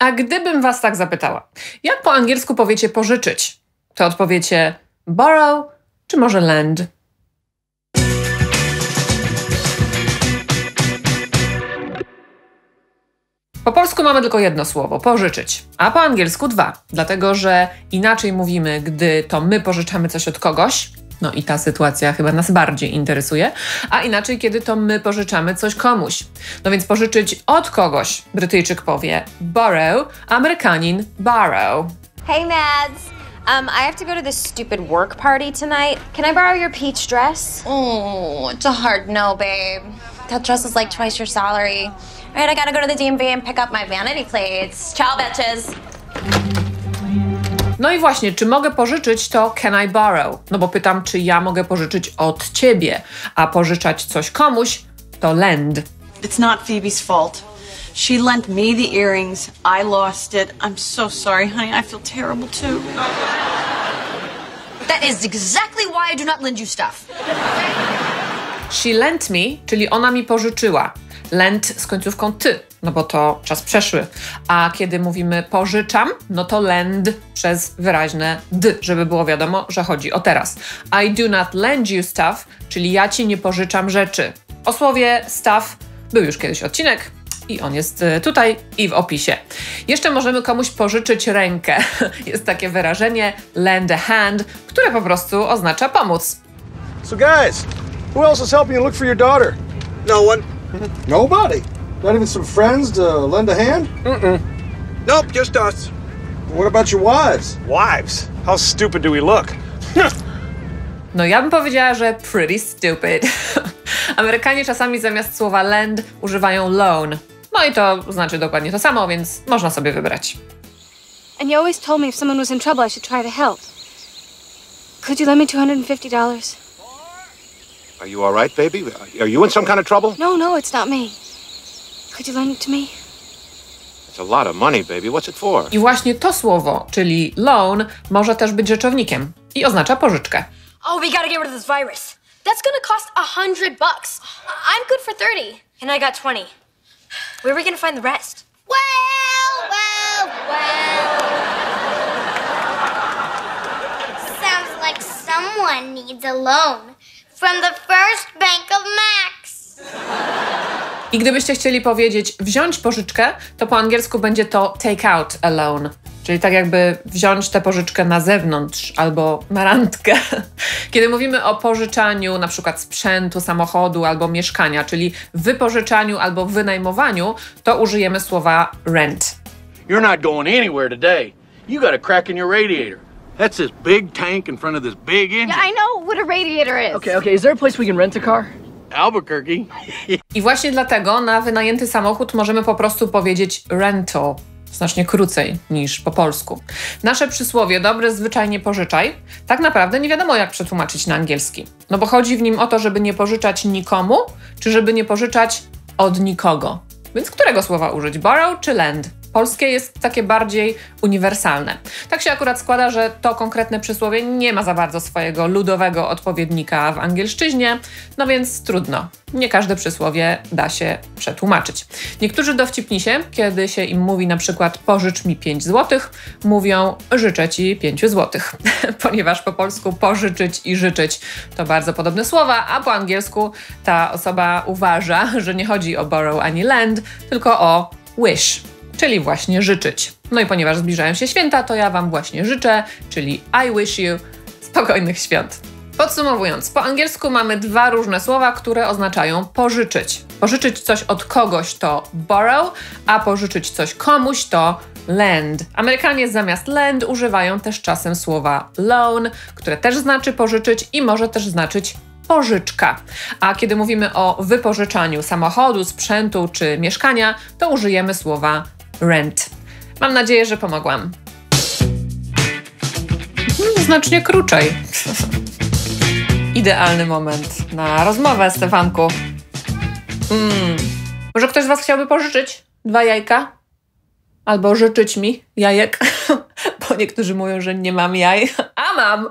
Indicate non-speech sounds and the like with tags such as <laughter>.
A gdybym was tak zapytała, jak po angielsku powiecie pożyczyć, to odpowiecie borrow czy może lend? Po polsku mamy tylko jedno słowo pożyczyć, a po angielsku dwa, dlatego że inaczej mówimy, gdy to my pożyczamy coś od kogoś, no i ta sytuacja chyba nas bardziej interesuje, a inaczej, kiedy to my pożyczamy coś komuś. No więc pożyczyć od kogoś, Brytyjczyk powie borrow, Amerykanin borrow. Hey, Mads. Um, I have to go to this stupid work party tonight. Can I borrow your peach dress? Oh, it's a hard no, babe. That dress is like twice your salary. All right, I gotta go to the DMV and pick up my vanity plates. Ciao, bitches. No i właśnie, czy mogę pożyczyć, to can I borrow? No bo pytam, czy ja mogę pożyczyć od ciebie, a pożyczać coś komuś to lend. It's not Phoebe's fault. She lent me the earrings. I lost it. I'm so sorry, honey. I feel terrible too. That is exactly why I do not lend you stuff. She lent me, czyli ona mi pożyczyła. Lent z końcówką ty, no bo to czas przeszły. A kiedy mówimy pożyczam, no to lend przez wyraźne d, żeby było wiadomo, że chodzi o teraz. I do not lend you stuff, czyli ja ci nie pożyczam rzeczy. O słowie stuff był już kiedyś odcinek, i on jest y, tutaj i w opisie. Jeszcze możemy komuś pożyczyć rękę. <laughs> Jest takie wyrażenie lend a hand, które po prostu oznacza pomóc. So, guys, who else is helping you look for your daughter? No one. <laughs> Nobody. Not even some friends to lend a hand? Nope, just us. What about your wives? Wives. How stupid do we look? <laughs> No ja bym powiedziała, że pretty stupid. <laughs> Amerykanie czasami zamiast słowa lend używają loan. No i to znaczy dokładnie to samo, więc można sobie wybrać. And you always told me if someone was in trouble, I should try to help. Could you lend me $250? Are you all right, baby? Are you in some kind of trouble? No, no, it's not me. Could you lend it to me? It's a lot of money, baby. What's it for? I właśnie to słowo, czyli loan, może też być rzeczownikiem i oznacza pożyczkę. Oh, we gotta get rid of this virus. That's gonna cost a hundred bucks. I- I'm good for 30. And I got 20. Where are we gonna find the rest? Well, well, well. Sounds like someone needs a loan from the First Bank of Max. I gdybyście chcieli powiedzieć wziąć pożyczkę, to po angielsku będzie to take out a loan. Czyli tak jakby wziąć tę pożyczkę na zewnątrz albo na randkę. <laughs> Kiedy mówimy o pożyczaniu na przykład sprzętu, samochodu albo mieszkania, czyli wypożyczaniu albo wynajmowaniu, to użyjemy słowa rent. You're not going anywhere today. You got a crack in your radiator. That's this big tank in front of this big engine. I know what a radiator is. Okay, okay. Is there a place we can rent a car? Albuquerque. <laughs> I właśnie dlatego na wynajęty samochód możemy po prostu powiedzieć rental. Znacznie krócej niż po polsku. Nasze przysłowie dobre zwyczajnie pożyczaj tak naprawdę nie wiadomo jak przetłumaczyć na angielski. No bo chodzi w nim o to, żeby nie pożyczać nikomu, czy żeby nie pożyczać od nikogo. Więc którego słowa użyć? Borrow czy lend? Polskie jest takie bardziej uniwersalne. Tak się akurat składa, że to konkretne przysłowie nie ma za bardzo swojego ludowego odpowiednika w angielszczyźnie, no więc trudno. Nie każde przysłowie da się przetłumaczyć. Niektórzy dowcipnisie, kiedy się im mówi na przykład pożycz mi 5 zł, mówią życzę ci 5 zł, <laughs> ponieważ po polsku pożyczyć i życzyć to bardzo podobne słowa, a po angielsku ta osoba uważa, że nie chodzi o borrow ani lend, tylko o wish czyli właśnie życzyć. No i ponieważ zbliżają się święta, to ja Wam właśnie życzę, czyli I wish you spokojnych świąt. Podsumowując, po angielsku mamy dwa różne słowa, które oznaczają pożyczyć. Pożyczyć coś od kogoś to borrow, a pożyczyć coś komuś to lend. Amerykanie zamiast lend używają też czasem słowa loan, które też znaczy pożyczyć i może też znaczyć pożyczka. A kiedy mówimy o wypożyczaniu samochodu, sprzętu czy mieszkania, to użyjemy słowa rent. Mam nadzieję, że pomogłam. Hmm, Znacznie krócej. Idealny moment na rozmowę, Stefanku. Mm. Może ktoś z Was chciałby pożyczyć dwa jajka? Albo życzyć mi jajek? <laughs> Bo niektórzy mówią, że nie mam jaj, a mam.